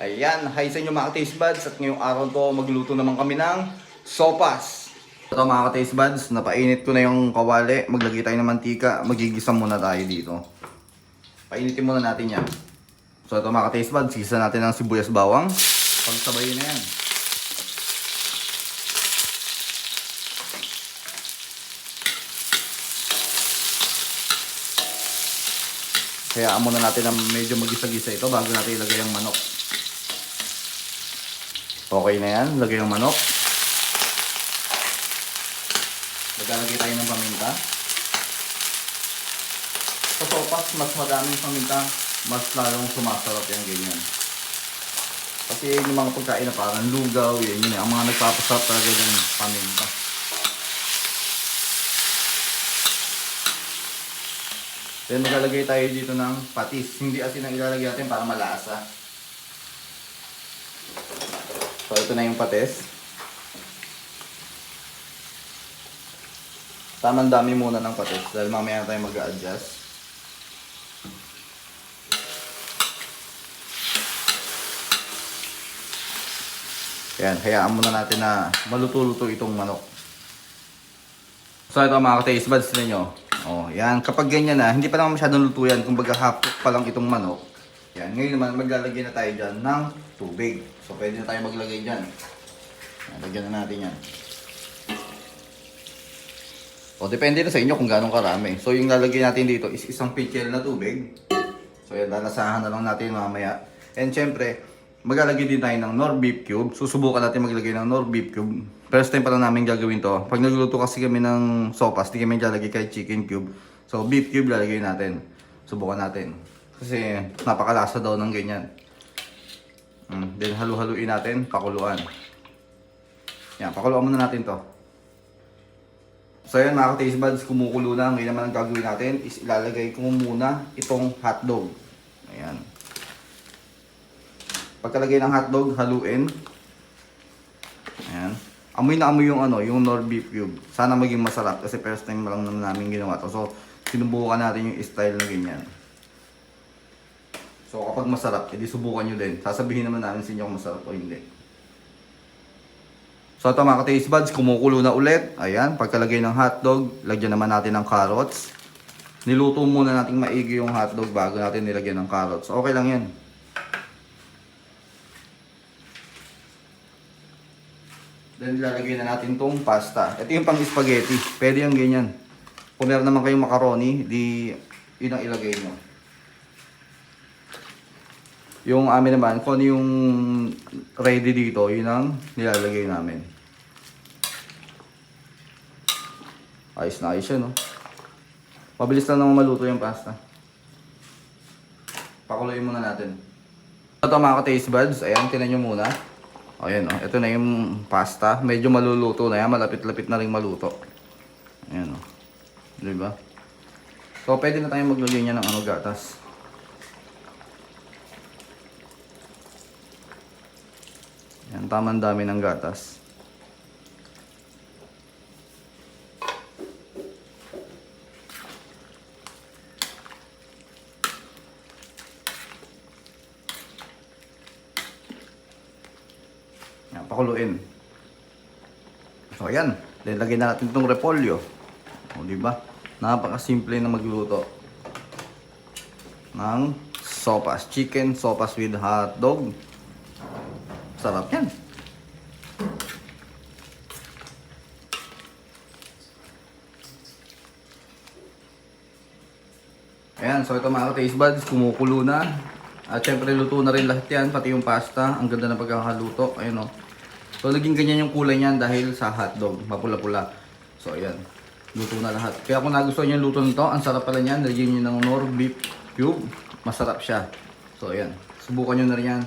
Ayan, hi sa inyo mga taste buds at ngayong araw to magluto naman kami ng sopas. Ito mga taste buds, napainit ko na yung kawali, maglagay tayo ng mantika, magigisa muna tayo dito. Painitin muna natin yan. So ito mga taste buds, sisa natin ng sibuyas bawang. Pagsabayin na yan. Kaya muna natin na medyo magisa-gisa ito bago natin ilagay ang manok. Okay na yan, lagay ang manok. Maglalagay tayo ng paminta. Sa sopas, mas madaming paminta, mas lalong sumasarap yung ganyan. Kasi yung mga pagkain na parang lugaw, yun yun, ang mga nagpapasarap talaga yung paminta. Then maglalagay tayo dito ng patis. Hindi asin ang ilalagay natin para malasa. So ito na yung patis. Tamang dami muna ng patis dahil mamaya na tayo mag-a-adjust. Ayan, hayaan muna natin na maluto-luto itong manok. So ito mga ka-taste buds ninyo. Oh, yan. Kapag ganyan na, hindi pa naman masyadong luto yan. Kung baga hapok pa lang itong manok. Yan. Ngayon naman, maglalagay na tayo dyan ng tubig. So pwede na tayo maglagay dyan. Yan, lagyan na natin yan. O, depende na sa inyo kung gano'ng karami. So, yung lalagay natin dito is isang pitcher na tubig. So, yan, lalasahan na lang natin mamaya. And syempre, maglalagay din tayo ng nor beef cube. Susubukan natin maglagay ng nor beef cube. First time pa lang namin gagawin to. Pag nagluluto kasi kami ng sopas, di kami lalagay kay chicken cube. So, beef cube lalagay natin. Subukan natin. Kasi napakalasa daw ng ganyan. Mm, then halu-haluin natin, pakuluan. Yan, pakuluan muna natin to. So yan mga ka-taste buds, kumukulo na. Ngayon naman ang gagawin natin is ilalagay ko muna itong hotdog. Ayan. Pagkalagay ng hotdog, haluin. Ayan. Amoy na amoy yung ano, yung nor beef cube. Sana maging masarap kasi first time lang naman namin ginawa to. So, sinubukan natin yung style na ganyan. So, kapag masarap, edi subukan nyo din. Sasabihin naman namin sa inyo kung masarap o hindi. So ito mga ka-taste buds, kumukulo na ulit. Ayan, pagkalagay ng hotdog, lagyan naman natin ng carrots. Niluto muna natin maigi yung hotdog bago natin nilagyan ng carrots. Okay lang yan. Then ilalagay na natin tong pasta. Ito yung pang spaghetti. Pwede yung ganyan. Kung meron naman kayong macaroni, di yun ang ilagay nyo. Yung amin naman, kung ano yung ready dito, yun ang nilalagay namin. Ayos na ayos yun, no? Mabilis lang naman maluto yung pasta. Pakuluin muna natin. Ito mga ka-taste buds, ayan, tinan nyo muna. Ayan, no? ito na yung pasta. Medyo maluluto na yan, malapit-lapit na rin maluto. Ayan, no? Diba? So, pwede na tayong maglagay niya ng ano, gatas. Tamang dami ng gatas. Yan, pakuluin. So, ayan. Lagyan na natin itong repolyo. O, di ba? Napakasimple na magluto. Ng sopas. Chicken sopas with hot dog. Sarap yan. Ayan, so ito mga taste buds, kumukulo na. At syempre luto na rin lahat yan, pati yung pasta. Ang ganda ng pagkakaluto. Ayun o. So naging ganyan yung kulay niyan dahil sa hotdog. Mapula-pula. So ayan. Luto na lahat. Kaya kung nagustuhan niyo yung luto nito, ang sarap pala niyan. Lagyan niyo ng nor beef cube. Masarap siya. So ayan. Subukan niyo na rin yan.